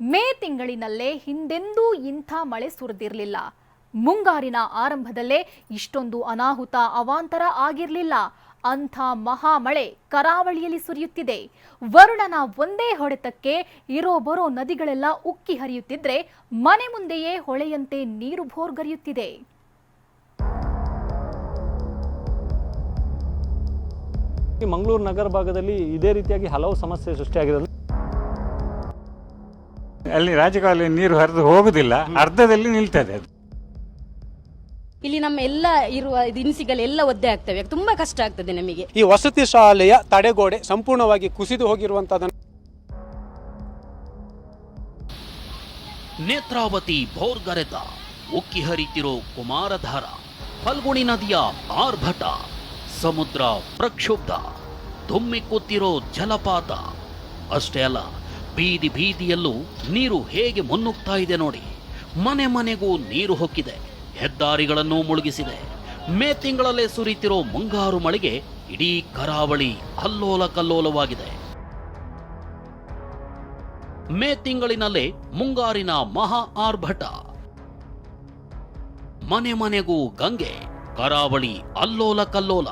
ಮೇ ತಿಂಗಳಿನಲ್ಲೇ ಹಿಂದೆಂದೂ ಇಂಥ ಮಳೆ ಸುರಿದಿರಲಿಲ್ಲ. ಮುಂಗಾರಿನ ಆರಂಭದಲ್ಲೇ ಇಷ್ಟೊಂದು ಅನಾಹುತ ಅವಾಂತರ ಆಗಿರಲಿಲ್ಲ. ಅಂಥ ಮಹಾಮಳೆ ಕರಾವಳಿಯಲ್ಲಿ ಸುರಿಯುತ್ತಿದೆ. ವರುಣನ ಒಂದೇ ಹೊಡೆತಕ್ಕೆ ಇರೋ ಬರೋ ನದಿಗಳೆಲ್ಲ ಉಕ್ಕಿ ಹರಿಯುತ್ತಿದ್ರೆ ಮನೆ ಮುಂದೆಯೇ ಹೊಳೆಯಂತೆ ನೀರು ಭೋರ್ಗರಿಯುತ್ತಿದೆ. ಮಂಗಳೂರು ನಗರ ಭಾಗದಲ್ಲಿ ಇದೇ ರೀತಿಯಾಗಿ ಹಲವು ಸಮಸ್ಯೆ ಸೃಷ್ಟಿಯಾಗಿರೋದು ಅಲ್ಲಿ ರಾಜಕಾಲುವೆ ನೀರು ಹರಿದು ಹೋಗುದಿಲ್ಲ ಅರ್ಧದಲ್ಲಿ ನಿಲ್ತದೆ ಅದು. ಇಲ್ಲಿ ನಮ್ಮ ಎಲ್ಲ ಇರುವ ದಿನಸಿಗಳೆಲ್ಲ ಒದ್ದೆ ಆಗ್ತವೆ ತುಂಬಾ ಕಷ್ಟ ಆಗ್ತದೆ ನಮಗೆ. ಈ ವಸತಿ ಶಾಲೆಯ ತಡೆಗೋಡೆ ಸಂಪೂರ್ಣವಾಗಿ ಕುಸಿದು ಹೋಗಿರುವಂತದನ್ನು ನೇತ್ರಾವತಿ ಭೋರ್ಗರೆತ ಉಕ್ಕಿ ಹರಿತಿರೋ ಕುಮಾರಧಾರ ಫಲ್ಗುಣಿ ನದಿಯ ಆರ್ಭಟ ಸಮುದ್ರ ಪ್ರಕ್ಷುಬ್ಧ ಕೂತಿರೋ ಜಲಪಾತ. ಅಷ್ಟೇ ಅಲ್ಲ ಬೀದಿ ಬೀದಿಯಲ್ಲೂ ನೀರು ಹೇಗೆ ಮುನ್ನುಗ್ತಾ ಇದೆ ನೋಡಿ. ಮನೆ ಮನೆಗೂ ನೀರು ಹೊಕ್ಕಿದೆ, ಹೆದ್ದಾರಿಗಳನ್ನು ಮುಳುಗಿಸಿದೆ. ಮೇ ತಿಂಗಳಲ್ಲೇ ಸುರಿತಿರೋ ಮುಂಗಾರು ಮಳೆಗೆ ಇಡೀ ಕರಾವಳಿ ಅಲ್ಲೋಲ ಕಲ್ಲೋಲವಾಗಿದೆ ಮೇ ತಿಂಗಳಿನಲ್ಲೇ ಮುಂಗಾರಿನ ಮಹಾ ಆರ್ಭಟ. ಮನೆ ಮನೆಗೂ ಗಂಗೆ, ಕರಾವಳಿ ಅಲ್ಲೋಲ ಕಲ್ಲೋಲ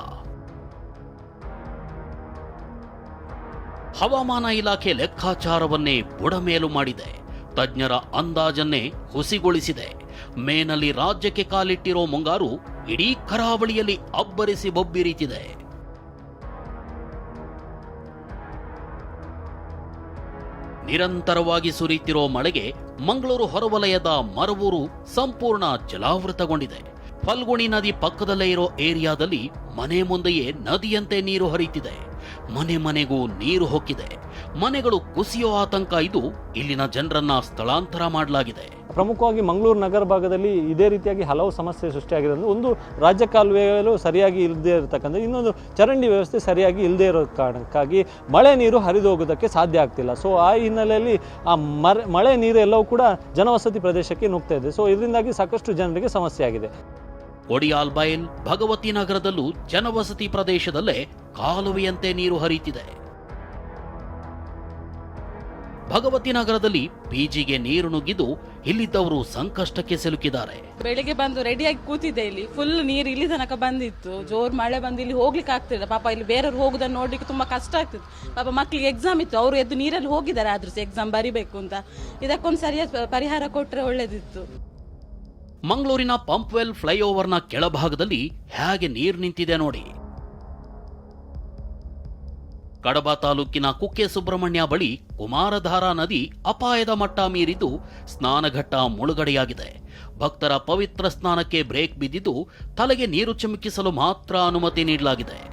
ಹವಾಮಾನ ಇಲಾಖೆ ಲೆಕ್ಕಾಚಾರವನ್ನೇ ಬುಡಮೇಲು ಮಾಡಿದೆ. ತಜ್ಞರ ಅಂದಾಜನ್ನೇ ಹುಸಿಗೊಳಿಸಿದೆ. ಮೇನಲ್ಲಿ ರಾಜ್ಯಕ್ಕೆ ಕಾಲಿಟ್ಟಿರೋ ಮುಂಗಾರು ಇಡೀ ಕರಾವಳಿಯಲ್ಲಿ ಅಬ್ಬರಿಸಿ ಬೊಬ್ಬಿರಿತಿದೆ. ನಿರಂತರವಾಗಿ ಸುರಿಯುತ್ತಿರೋ ಮಳೆಗೆ ಮಂಗಳೂರು ಹೊರವಲಯದ ಮರವೂರು ಸಂಪೂರ್ಣ ಜಲಾವೃತಗೊಂಡಿದೆ. ಫಲ್ಗುಣಿ ನದಿ ಪಕ್ಕದಲ್ಲೇ ಇರೋ ಏರಿಯಾದಲ್ಲಿ ಮನೆ ಮುಂದೆಯೇ ನದಿಯಂತೆ ನೀರು ಹರಿಯುತ್ತಿದೆ ಮನೆ ಮನೆಗೂ ನೀರು ಹೊಕ್ಕಿದೆ. ಮನೆಗಳು ಕುಸಿಯೋ ಆತಂಕ ಇದು ಇಲ್ಲಿನ ಜನರನ್ನ ಸ್ಥಳಾಂತರ ಮಾಡಲಾಗಿದೆ. ಪ್ರಮುಖವಾಗಿ ಮಂಗಳೂರು ನಗರ ಭಾಗದಲ್ಲಿ ಇದೇ ರೀತಿಯಾಗಿ ಹಲವು ಸಮಸ್ಯೆ ಸೃಷ್ಟಿಯಾಗಿರೋದು ಒಂದು ರಾಜ್ಯ ಕಾಲುವೆಗಳು ಸರಿಯಾಗಿ ಇಲ್ಲದೇ ಇರತಕ್ಕಂಥ ಇನ್ನೊಂದು ಚರಂಡಿ ವ್ಯವಸ್ಥೆ ಸರಿಯಾಗಿ ಇಲ್ಲದೇ ಇರೋ ಕಾರಣಕ್ಕಾಗಿ ಮಳೆ ನೀರು ಹರಿದು ಹೋಗೋದಕ್ಕೆ ಸಾಧ್ಯ ಆಗ್ತಿಲ್ಲ. ಸೊ ಆ ಹಿನ್ನೆಲೆಯಲ್ಲಿ ಆ ಮರ ಮಳೆ ನೀರು ಎಲ್ಲವೂ ಕೂಡ ಜನವಸತಿ ಪ್ರದೇಶಕ್ಕೆ ನುಗ್ತಾ ಇದೆ. ಸೊ ಇದರಿಂದಾಗಿ ಸಾಕಷ್ಟು ಜನರಿಗೆ ಸಮಸ್ಯೆ ಆಗಿದೆ. ಒಡಿಯಾಲ್ ಬೈಲ್ ಭಗವತಿ ನಗರದಲ್ಲೂ ಜನವಸತಿ ಪ್ರದೇಶದಲ್ಲೇ ಕಾಲುವೆಯಂತೆ ನೀರು ಹರಿಯುತ್ತಿದೆ. ಭಗವತಿ ನಗರದಲ್ಲಿ ಪಿಜಿಗೆ ನೀರು ನುಗ್ಗಿದ್ದು ಇಲ್ಲಿದ್ದವರು ಸಂಕಷ್ಟಕ್ಕೆ ಸಿಲುಕಿದ್ದಾರೆ. ಬೆಳಿಗ್ಗೆ ಬಂದು ರೆಡಿಯಾಗಿ ಕೂತಿದ್ದೆ ಇಲ್ಲಿ. ಫುಲ್ ನೀರು ಇಲ್ಲಿ ತನಕ ಬಂದಿತ್ತು. ಜೋರ್ ಮಳೆ ಬಂದು ಇಲ್ಲಿ ಹೋಗ್ಲಿಕ್ಕೆ ಆಗ್ತಿಲ್ಲ ಪಾಪ ಇಲ್ಲಿ ಬೇರೆಯವ್ರು ಹೋಗುದನ್ನು ನೋಡ್ಲಿಕ್ಕೆ ತುಂಬಾ ಕಷ್ಟ ಆಗ್ತಿತ್ತು. ಪಾಪ ಮಕ್ಕಳಿಗೆ ಎಕ್ಸಾಮ್ ಇತ್ತು. ಅವರು ಎದ್ದು ನೀರಲ್ಲಿ ಹೋಗಿದ್ದಾರೆ. ಆದ್ರೂ ಎಕ್ಸಾಮ್ ಬರಿಬೇಕು ಅಂತ. ಇದಕ್ಕೊಂದು ಸರಿಯಾದ ಪರಿಹಾರ ಕೊಟ್ರೆ ಒಳ್ಳೇದಿತ್ತು. ಮಂಗಳೂರಿನ ಪಂಪ್ವೆಲ್ ಫ್ಲೈಓವರ್ನ ಕೆಳಭಾಗದಲ್ಲಿ ಹೇಗೆ ನೀರು ನಿಂತಿದೆ ನೋಡಿ. ಕಡಬ ತಾಲೂಕಿನ ಕುಕ್ಕೆ ಸುಬ್ರಹ್ಮಣ್ಯ ಬಳಿ ಕುಮಾರಧಾರಾ ನದಿ ಅಪಾಯದ ಮಟ್ಟ ಮೀರಿದ್ದು ಸ್ನಾನಘಟ್ಟ ಮುಳುಗಡೆಯಾಗಿದೆ. ಭಕ್ತರ ಪವಿತ್ರ ಸ್ನಾನಕ್ಕೆ ಬ್ರೇಕ್ ಬಿದ್ದಿದ್ದು ತಲೆಗೆ ನೀರು ಚಿಮುಕಿಸಲು ಮಾತ್ರ ಅನುಮತಿ ನೀಡಲಾಗಿದೆ.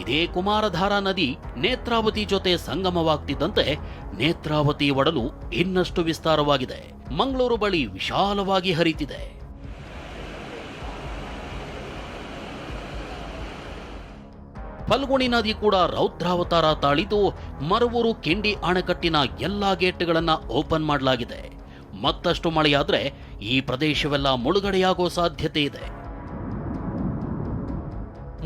ಇದೇ ಕುಮಾರಧಾರಾ ನದಿ ನೇತ್ರಾವತಿ ಜೊತೆ ಸಂಗಮವಾಗ್ತಿದ್ದಂತೆ ನೇತ್ರಾವತಿ ಒಡಲು ಇನ್ನಷ್ಟು ವಿಸ್ತಾರವಾಗಿದೆ. ಮಂಗಳೂರು ಬಳಿ ವಿಶಾಲವಾಗಿ ಹರಿತಿದೆ. ಫಲ್ಗುಣಿ ನದಿ ಕೂಡ ರೌದ್ರಾವತಾರ ತಾಳಿದ್ದು ಮರವೂರು ಕಿಂಡಿ ಅಣೆಕಟ್ಟಿನ ಎಲ್ಲಾ ಗೇಟ್ಗಳನ್ನ ಓಪನ್ ಮಾಡಲಾಗಿದೆ. ಮತ್ತಷ್ಟು ಮಳೆಯಾದ್ರೆ ಈ ಪ್ರದೇಶವೆಲ್ಲ ಮುಳುಗಡೆಯಾಗೋ ಸಾಧ್ಯತೆ ಇದೆ.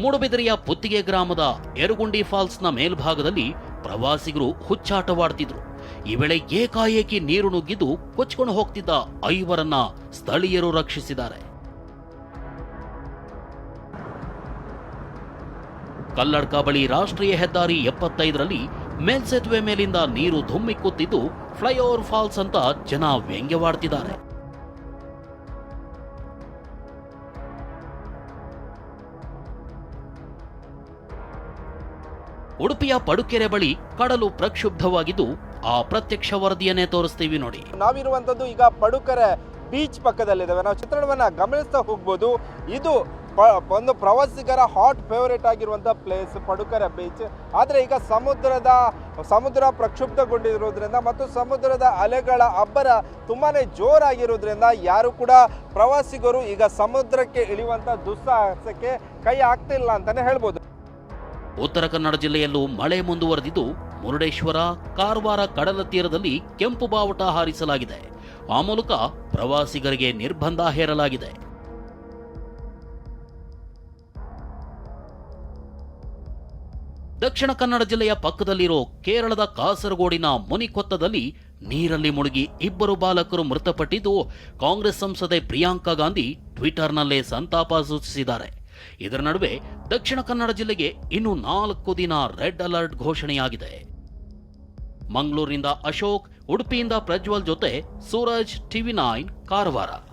ಮೂಡುಬಿದಿರೆಯ ಪುತ್ತಿಗೆ ಗ್ರಾಮದ ಎರುಗುಂಡಿ ಫಾಲ್ಸ್ನ ಮೇಲ್ಭಾಗದಲ್ಲಿ ಪ್ರವಾಸಿಗರು ಹುಚ್ಚಾಟವಾಡ್ತಿದ್ರು. ಈ ವೇಳೆ ಏಕಾಏಕಿ ನೀರು ನುಗ್ಗಿದ್ದು ಕೊಚ್ಕೊಂಡು ಹೋಗ್ತಿದ್ದ ಐವರನ್ನ ಸ್ಥಳೀಯರು ರಕ್ಷಿಸಿದ್ದಾರೆ. ಕಲ್ಲಡ್ಕ ಬಳಿ ರಾಷ್ಟ್ರೀಯ ಹೆದ್ದಾರಿ ಎಪ್ಪತ್ತೈದರಲ್ಲಿ ಮೇಲ್ಸೇತುವೆ ಮೇಲಿಂದ ನೀರು ಧುಮ್ಮಿಕ್ಕುತ್ತಿದ್ದು ಫ್ಲೈಓವರ್ ಫಾಲ್ಸ್ ಅಂತ ಜನ ವ್ಯಂಗ್ಯವಾಡ್ತಿದ್ದಾರೆ ಉಡುಪಿಯ ಪಡುಕೆರೆ ಬಳಿ ಕಡಲು ಪ್ರಕ್ಷುಬ್ಧವಾಗಿದ್ದು ಆ ಪ್ರತ್ಯಕ್ಷ ವರದಿಯನ್ನೇ ತೋರಿಸ್ತೀವಿ ನೋಡಿ. ನಾವಿರುವಂತದ್ದು ಈಗ ಪಡುಕೆರೆ ಬೀಚ್ ಪಕ್ಕದಲ್ಲಿದ್ದಾವೆ. ನಾವು ಚಿತ್ರಣವನ್ನ ಗಮನಿಸ್ತಾ ಹೋಗ್ಬೋದು. ಇದು ಒಂದು ಪ್ರವಾಸಿಗರ ಹಾಟ್ ಫೇವರೇಟ್ ಆಗಿರುವಂಥ ಪ್ಲೇಸ್ ಪಡುಕರೆ ಬೀಚ್ ಆದರೆ ಈಗ ಸಮುದ್ರದ, ಸಮುದ್ರ ಪ್ರಕ್ಷುಬ್ಧಗೊಂಡಿರೋದ್ರಿಂದ ಮತ್ತು ಸಮುದ್ರದ ಅಲೆಗಳ ಅಬ್ಬರ ತುಂಬಾ ಜೋರಾಗಿರೋದ್ರಿಂದ ಯಾರು ಕೂಡ ಪ್ರವಾಸಿಗರು ಈಗ ಸಮುದ್ರಕ್ಕೆ ಇಳಿಯುವಂಥ ದುಸ್ಸಾಹಸಕ್ಕೆ ಕೈ ಆಗ್ತಿಲ್ಲ ಅಂತಲೇ ಹೇಳ್ಬೋದು. ಉತ್ತರ ಕನ್ನಡ ಜಿಲ್ಲೆಯಲ್ಲೂ ಮಳೆ ಮುಂದುವರೆದಿದ್ದು ಮುರುಡೇಶ್ವರ, ಕಾರವಾರ, ಕಡಲ ತೀರದಲ್ಲಿ ಕೆಂಪು ಬಾವುಟ ಹಾರಿಸಲಾಗಿದೆ. ಆ ಮೂಲಕ ಪ್ರವಾಸಿಗರಿಗೆ ನಿರ್ಬಂಧ ಹೇರಲಾಗಿದೆ. ದಕ್ಷಿಣ ಕನ್ನಡ ಜಿಲ್ಲೆಯ ಪಕ್ಕದಲ್ಲಿರೋ ಕೇರಳದ ಕಾಸರಗೋಡಿನ ಮುನಿಕೊತ್ತದಲ್ಲಿ ನೀರಲ್ಲಿ ಮುಳುಗಿ ಇಬ್ಬರು ಬಾಲಕರು ಮೃತಪಟ್ಟಿದ್ದು ಕಾಂಗ್ರೆಸ್ ಸಂಸದೆ ಪ್ರಿಯಾಂಕಾ ಗಾಂಧಿ ಟ್ವಿಟರ್ನಲ್ಲೇ ಸಂತಾಪ ಸೂಚಿಸಿದ್ದಾರೆ. ಇದರ ನಡುವೆ ದಕ್ಷಿಣ ಕನ್ನಡ ಜಿಲ್ಲೆಗೆ ಇನ್ನು ನಾಲ್ಕು ದಿನ ರೆಡ್ ಅಲರ್ಟ್ ಘೋಷಣೆಯಾಗಿದೆ. ಮಂಗಳೂರಿನಿಂದ ಅಶೋಕ್, ಉಡುಪಿಯಿಂದ ಪ್ರಜ್ವಲ್ ಜೊತೆ ಸೂರಜ್ ಟಿವಿ ನೈನ್ ಕಾರವಾರ.